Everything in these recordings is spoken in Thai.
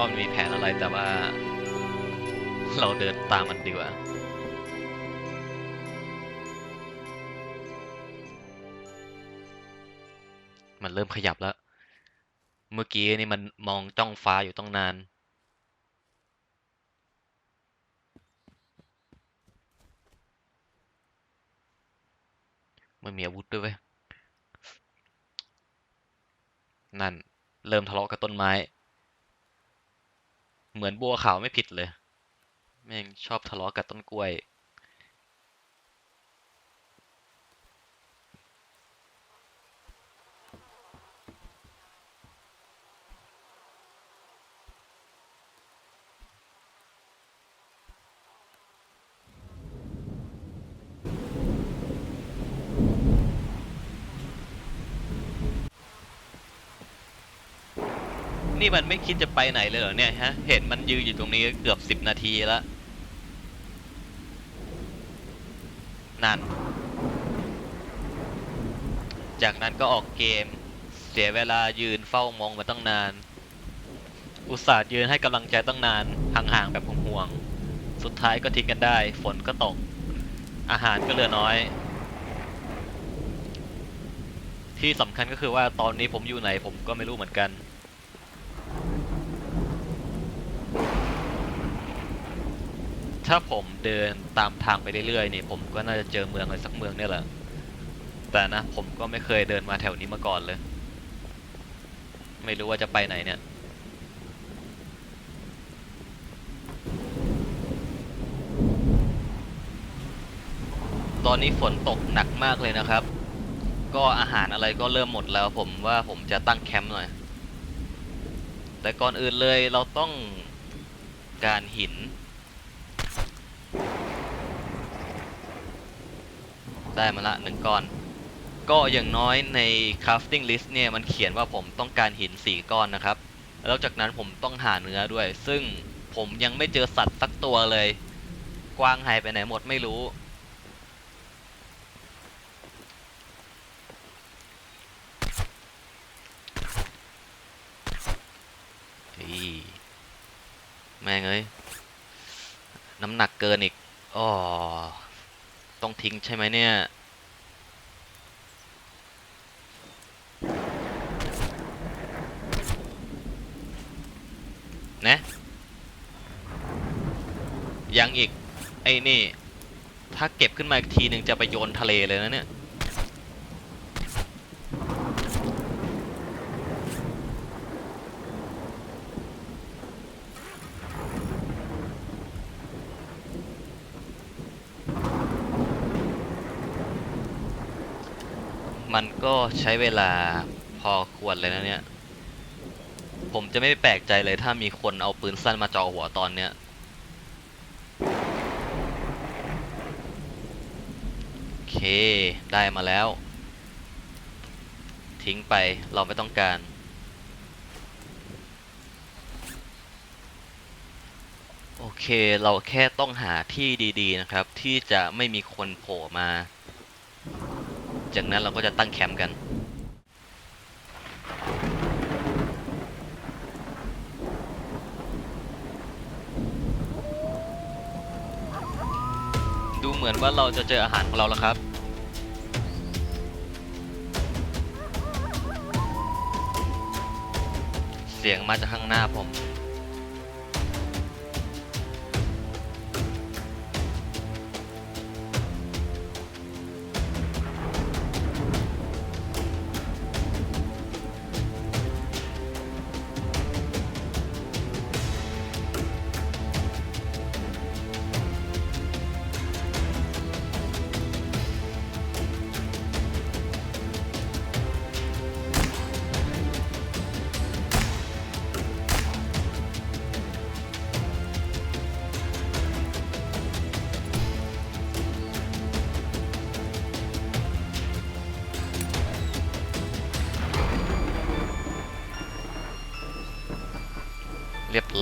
ว่ามันมีแผนอะไรแต่ว่า เราเดินตามมันดีกว่ามันเริ่มขยับแล้ว เมื่อกี้นี่มันมองจ้องฟ้าอยู่ต้องนาน มันมีอาวุธด้วยเว้ย นั่น เริ่มทะเลาะกับต้นไม้ เหมือนบัวขาวไม่ผิดเลย แม่งชอบทะเลาะกับต้นกล้วย นี่มันไม่คิดจะไปไหนเลยเหรอเนี่ยฮะ เห็นมันยืนอยู่ตรงนี้เกือบสิบนาทีแล้วนั่น จากนั้นก็ออกเกม เสียเวลายืนเฝ้ามองมาตั้งนาน อุตส่าห์ยืนให้กำลังใจตั้งนาน ห่างๆแบบห่วงๆ สุดท้ายก็ทิ้งกันได้ ฝนก็ตก อาหารก็เหลือน้อย ที่สำคัญก็คือว่าตอนนี้ผมอยู่ไหนผมก็ไม่รู้เหมือนกัน ถ้าผมเดินตามทางไปเรื่อยๆนี่ผมก็น่าจะเจอเมืองอะไรสักเมืองเนี่ยแหละ แต่นะผมก็ไม่เคยเดินมาแถวนี้มาก่อนเลย ไม่รู้ว่าจะไปไหนเนี่ย ตอนนี้ฝนตกหนักมากเลยนะครับ ก็อาหารอะไรก็เริ่มหมดแล้ว ผมว่าผมจะตั้งแคมป์หน่อย แต่ก่อนอื่นเลยเราต้องการหิน ได้มาละหนึ่งก้อน ก็อย่างน้อยใน crafting list เนี่ยมันเขียนว่าผมต้องการหินสี่ก้อนนะครับ แล้วจากนั้นผมต้องหาเนื้อด้วย ซึ่งผมยังไม่เจอสัตว์สักตัวเลย กวางหายไปไหนหมดไม่รู้ แม่งเอ้ย น้ำหนักเกินอีกอ๋อ ต้องทิ้งใช่ไหมเนี่ย นะ ยังอีก ไอ้นี่ ถ้าเก็บขึ้นมาอีกทีหนึ่งจะไปโยนทะเลเลยนะเนี่ย มันก็ใช้เวลาพอควรเลยนะเนี่ย ผมจะไม่แปลกใจเลยถ้ามีคนเอาปืนสั้นมาจ่อหัวตอนเนี้ย โอเค ได้มาแล้ว ทิ้งไปเราไม่ต้องการ โอเคเราแค่ต้องหาที่ดีๆนะครับ ที่จะไม่มีคนโผล่มา จากนั้นเราก็จะตั้งแคมป์กันดูเหมือนว่าเราจะเจออาหารของเราแล้วครับ เสียงมาจากข้างหน้าผม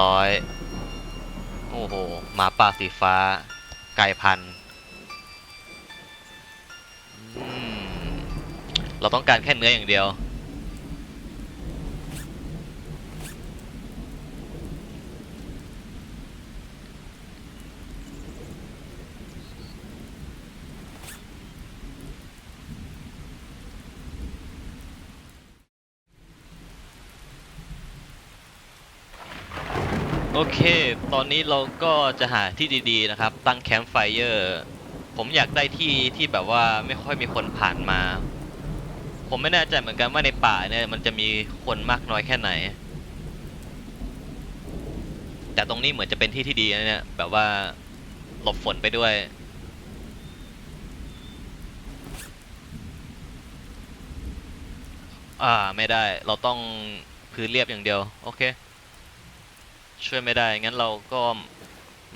ร้อย โอ้โห หมาป่าสีฟ้า ไก่พัน เราต้องการแค่เนื้ออย่างเดียว โอเค ตอนนี้เราก็จะหาที่ดีๆนะครับ ตั้งแคมป์ไฟเออร์ ผมอยากได้ที่ที่แบบว่าไม่ค่อยมีคนผ่านมา ผมไม่แน่ใจเหมือนกันว่าในป่าเนี่ยมันจะมีคนมากน้อยแค่ไหน แต่ตรงนี้เหมือนจะเป็นที่ที่ดีนะเนี่ย แบบว่าหลบฝนไปด้วย อ่าไม่ได้ เราต้องพื้นเรียบอย่างเดียว โอเค ช่วยไม่ได้ งั้นเราก็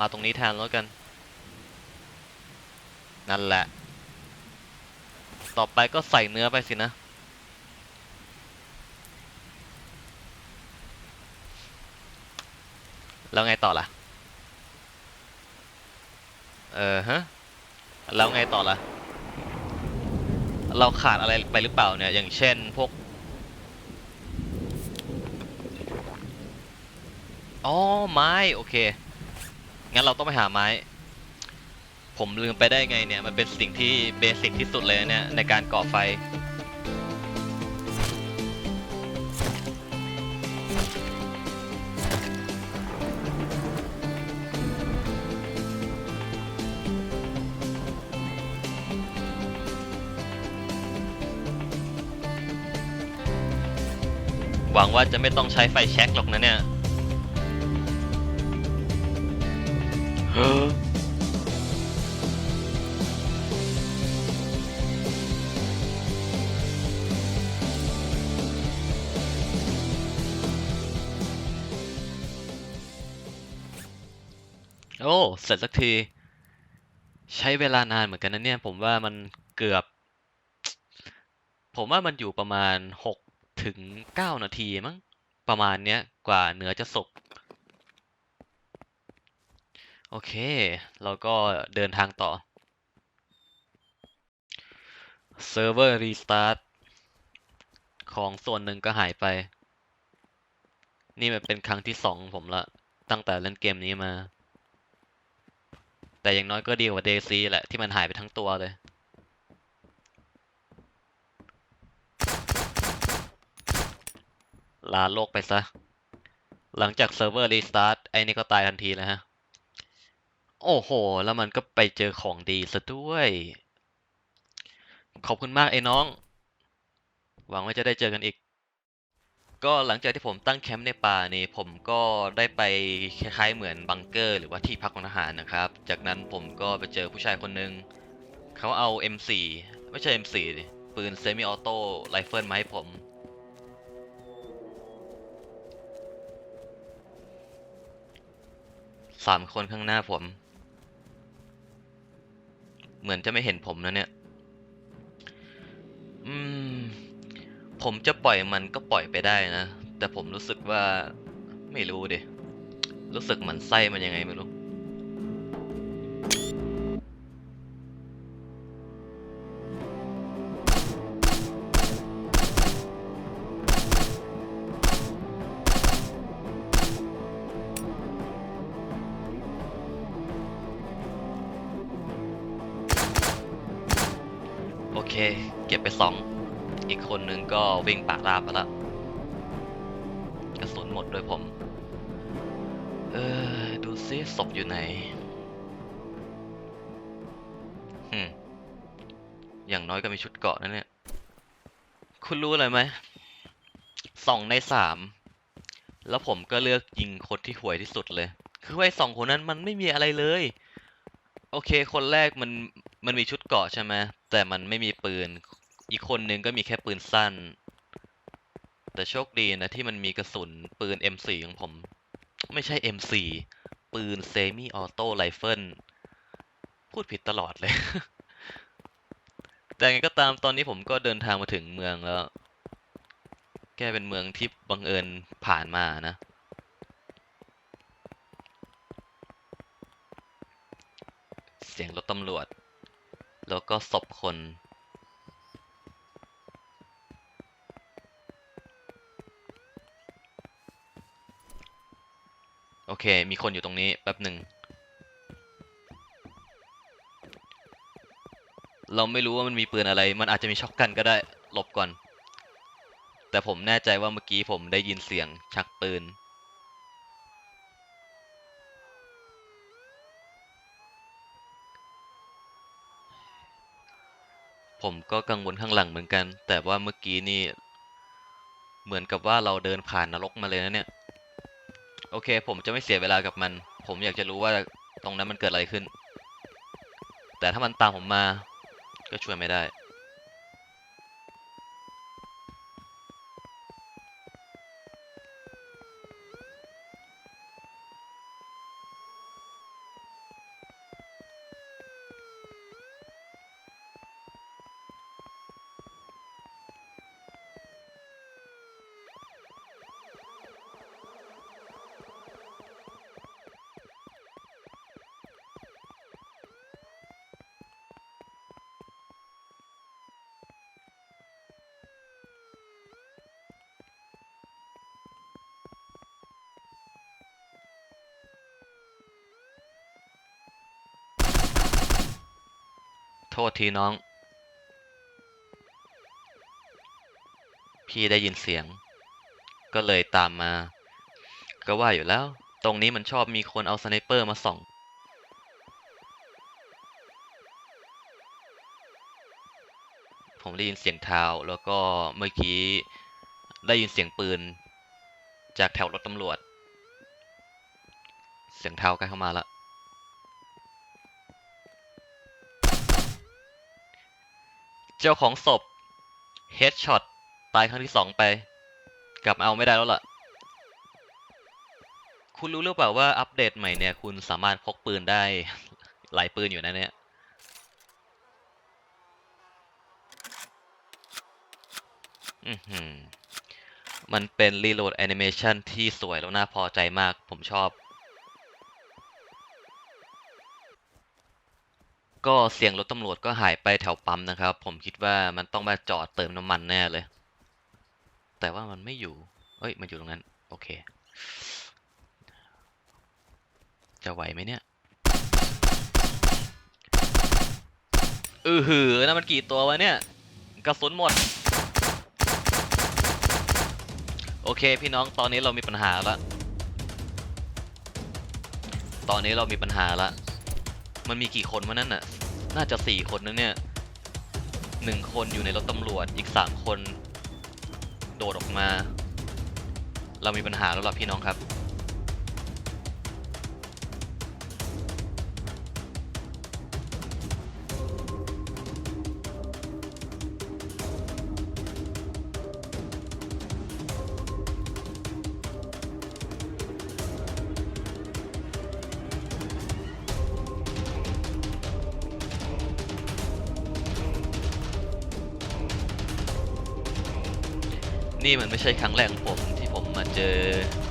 มาตรงนี้แทนแล้วกัน นั่นแหละ ต่อไปก็ใส่เนื้อไปสินะ แล้วไงต่อล่ะ เออฮะ แล้วไงต่อล่ะ เราขาดอะไรไปหรือเปล่าเนี่ย อย่างเช่นพวก อ๋อไม้โอเค งั้นเราต้องไปหาไม้ ผมลืมไปได้ไงเนี่ย มันเป็นสิ่งที่เบสิกที่สุดเลยเนี่ยในการก่อไฟ หวังว่าจะไม่ต้องใช้ไฟแช็กหรอกนะเนี่ย โอ้เสร็จสักที ใช้เวลานานเหมือนกันนะเนี่ย ผมว่ามันเกือบ ผมว่ามันอยู่ประมาณหกถึงเก้านาทีมั้งประมาณเนี้ยกว่าเนื้อจะสุกโอเค เราก็เดินทางต่อเซิร์ฟเวอร์รีสตาร์ทของส่วนหนึ่งก็หายไป นี่มันเป็นครั้งที่สองของผมละ ตั้งแต่เล่นเกมนี้มา แต่อย่างน้อยก็ดีกว่าเดซีแหละที่มันหายไปทั้งตัวเลย ลาโลกไปซะ หลังจากเซิร์ฟเวอร์รีสตาร์ทไอ้นี่ก็ตายทันทีเลยฮะ โอ้โห แล้วมันก็ไปเจอของดีซะด้วย ขอบคุณมากไอ้น้อง หวังว่าจะได้เจอกันอีก ก็หลังจากที่ผมตั้งแคมป์ในป่านี่ผมก็ได้ไปคล้ายๆเหมือนบังเกอร์ หรือว่าที่พักของทหารนะครับ จากนั้นผมก็ไปเจอผู้ชายคนหนึ่งเขาเอา M4 ไม่ใช่ M4 ปืนเซมิออโต้ไรเฟิลมาให้ผม สามคนข้างหน้าผม เหมือนจะไม่เห็นผมนะเนี่ย อืม ผมจะปล่อยมันก็ปล่อยไปได้นะ แต่ผมรู้สึกว่าไม่รู้ดิ รู้สึกหมันไส้มันยังไงไม่รู้โอเค เก็บไปสอง อีกคนนึงก็วิ่งปากราบไปล้วกระสุนหมดด้วยผม เออดูซิศพอยู่ไหนฮึอย่างน้อยก็มีชุดเกาะนะเนี่ย คุณรู้อะไรไหมสองในสามแล้วผมก็เลือกยิงคนที่ห่วยที่สุดเลย คือไอ้สองคนนั้นมันไม่มีอะไรเลย โอเค คนแรกมันมันมีชุดเกาะใช่ไหมแต่มันไม่มีปืน อีกคนนึงก็มีแค่ปืนสั้น แต่โชคดีนะที่มันมีกระสุนปืน M4 ของผม ไม่ใช่ M4 ปืนเซมิออโต้ไรเฟิลพูดผิดตลอดเลย แต่ไงก็ตามตอนนี้ผมก็เดินทางมาถึงเมืองแล้วแกเป็นเมืองที่บังเอิญผ่านมานะ เสียงรถตำรวจ แล้วก็ศพคน โอเค มีคนอยู่ตรงนี้แป๊บหนึ่ง เราไม่รู้ว่ามันมีปืนอะไร มันอาจจะมีช็อกกันก็ได้ หลบก่อน แต่ผมแน่ใจว่าเมื่อกี้ผมได้ยินเสียงชักปืน ผมก็กังวลข้างหลังเหมือนกัน แต่ว่าเมื่อกี้นี่ เหมือนกับว่าเราเดินผ่านนรกมาเลยนะเนี่ย โอเค ผมจะไม่เสียเวลากับมัน ผมอยากจะรู้ว่าตรงนั้นมันเกิดอะไรขึ้น แต่ถ้ามันตามผมมา ก็ช่วยไม่ได้ โทษทีน้อง พี่ได้ยินเสียง ก็เลยตามมา ก็ว่าอยู่แล้ว ตรงนี้มันชอบมีคนเอาสไนเปอร์มาส่อง ผมได้ยินเสียงเท้าแล้วก็เมื่อกี้ได้ยินเสียงปืน จากแถวรถตำรวจ เสียงเท้าใกล้เข้ามาละ เจ้าของศพเฮดช็อตตายครั้งที่สองไป กลับเอาไม่ได้แล้วล่ะ คุณรู้หรือเปล่าว่าอัปเดตใหม่เนี่ย คุณสามารถพกปืนได้ หลายปืนอยู่นะเนี่ยมันเป็น reload animation ที่สวยแล้วน่าพอใจมากผมชอบ ก็เสียงรถตำรวจก็หายไปแถวปั๊มนะครับ ผมคิดว่ามันต้องมาจอดเติมน้ำมันแน่เลย แต่ว่ามันไม่อยู่ เอ้ย มันอยู่ตรงนั้น โอเค จะไหวไหมเนี่ยอือหือนั่นมันกี่ตัววะเนี่ย กระสุนหมด โอเคพี่น้องตอนนี้เรามีปัญหาละ ตอนนี้เรามีปัญหาละ มันมีกี่คนวะนั่นน่ะ น่าจะสี่คนนะเนี่ยหนึ่งคนอยู่ในรถตำรวจอีกสามคน โดดออกมา เรามีปัญหาแล้วล่ะพี่น้องครับ นี่มันไม่ใช่ครั้งแรกของผมที่ผมมาเจอ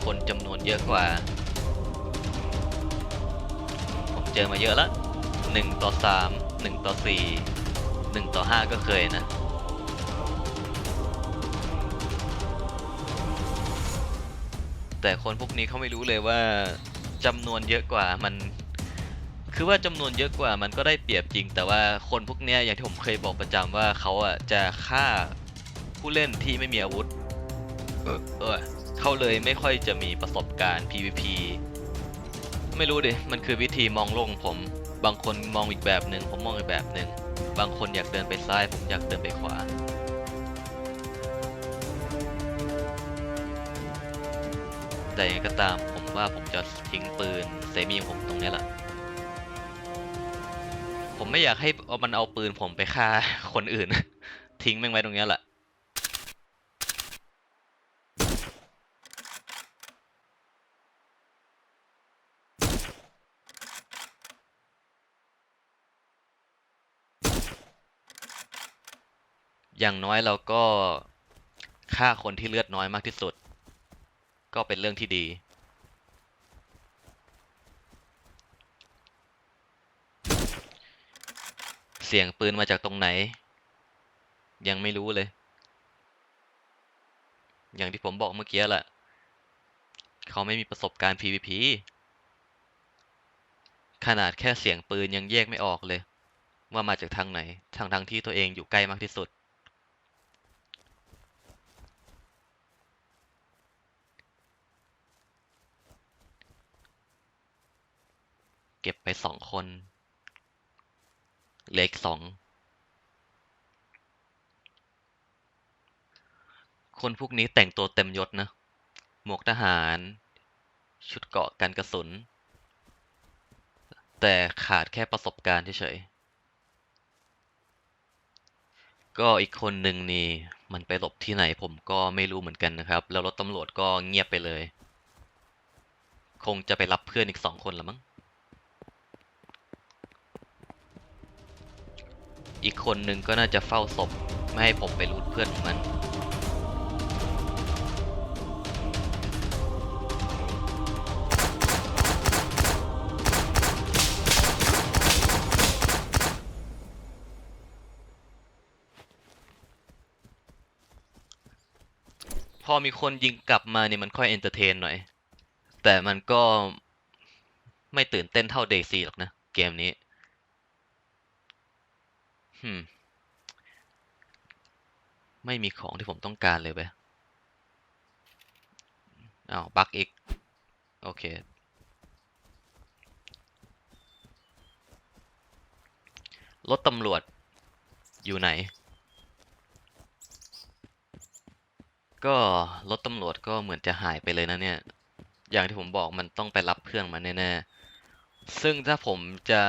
คนจำนวนเยอะกว่า ผมเจอมาเยอะแล้วหนึ่งต่อสามหนึ่งต่อสี่หนึ่งต่อห้าก็เคยนะแต่คนพวกนี้เขาไม่รู้เลยว่าจำนวนเยอะกว่ามัน คือว่าจำนวนเยอะกว่ามันก็ได้เปรียบจริง แต่ว่าคนพวกเนี้ยอย่างที่ผมเคยบอกประจำว่าเขาอะจะฆ่าผู้เล่นที่ไม่มีอาวุธ เออเออเขาเลยไม่ค่อยจะมีประสบการณ์ PVP ไม่รู้ดิ มันคือวิธีมองโลกของผม บางคนมองอีกแบบหนึ่งผมมองอีกแบบหนึ่ง บางคนอยากเดินไปซ้าย ผมอยากเดินไปขวา แต่ยังไงก็ตามผมว่าผมจะทิ้งปืนเซมิของผมตรงนี้แหละ ผมไม่อยากให้มันเอาปืนผมไปฆ่าคนอื่น ทิ้งแม่งไว้ตรงนี้แหละ อย่างน้อยเราก็ฆ่าคนที่เลือดน้อยมากที่สุด ก็เป็นเรื่องที่ดี เสียงปืนมาจากตรงไหน ยังไม่รู้เลย อย่างที่ผมบอกเมื่อกี้แหละเขาไม่มีประสบการณ์ PVP ขนาดแค่เสียงปืนยังแยกไม่ออกเลย ว่ามาจากทางไหนทางทางที่ตัวเองอยู่ใกล้มากที่สุด เก็บไปสองคนเหล็กสองคนพวกนี้แต่งตัวเต็มยศนะ หมวกทหาร ชุดเกราะกันกระสุน แต่ขาดแค่ประสบการณ์เฉยๆ ก็อีกคนหนึ่งนี่ มันไปหลบที่ไหนผมก็ไม่รู้เหมือนกันนะครับ แล้วรถตำรวจก็เงียบไปเลย คงจะไปรับเพื่อนอีกสองคนละมั้ง อีกคนหนึ่งก็น่าจะเฝ้าศพไม่ให้ผมไปรูดเพื่อนของมัน พอมีคนยิงกลับมาเนี่ยมันค่อยเอนเตอร์เทนหน่อย แต่มันก็ไม่ตื่นเต้นเท่าเดซีหรอกนะ เกมนี้ ไม่มีของที่ผมต้องการเลยเว้ยอ้าวบักอีก โอเค รถตำรวจอยู่ไหน ก็รถตำรวจก็เหมือนจะหายไปเลยนะเนี่ย อย่างที่ผมบอกมันต้องไปรับเพื่อนมาแน่ๆ ซึ่งถ้าผมจะ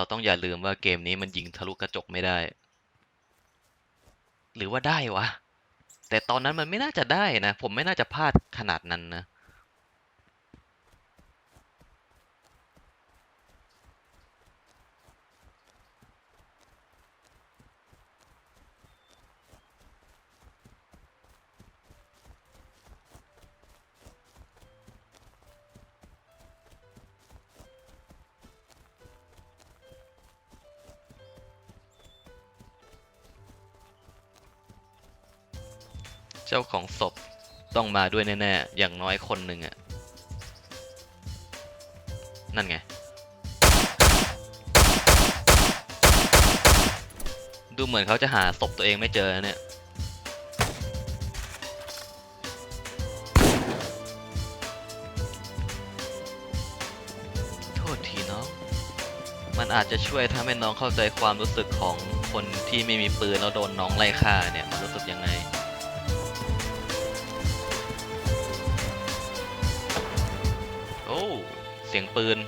เราต้องอย่าลืมว่าเกมนี้มันยิงทะลุกระจกไม่ได้ หรือว่าได้วะ แต่ตอนนั้นมันไม่น่าจะได้นะ ผมไม่น่าจะพลาดขนาดนั้นนะ เจ้าของศพต้องมาด้วยแน่ๆ อย่างน้อยคนหนึ่งอะนั่นไง ดูเหมือนเขาจะหาศพตัวเองไม่เจอเนี่ย โทษทีน้อง มันอาจจะช่วยทำให้น้องเข้าใจความรู้สึกของคนที่ไม่มีปืนแล้วโดนน้องไล่ฆ่าเนี่ย มันรู้สึกยังไง เสียงปืน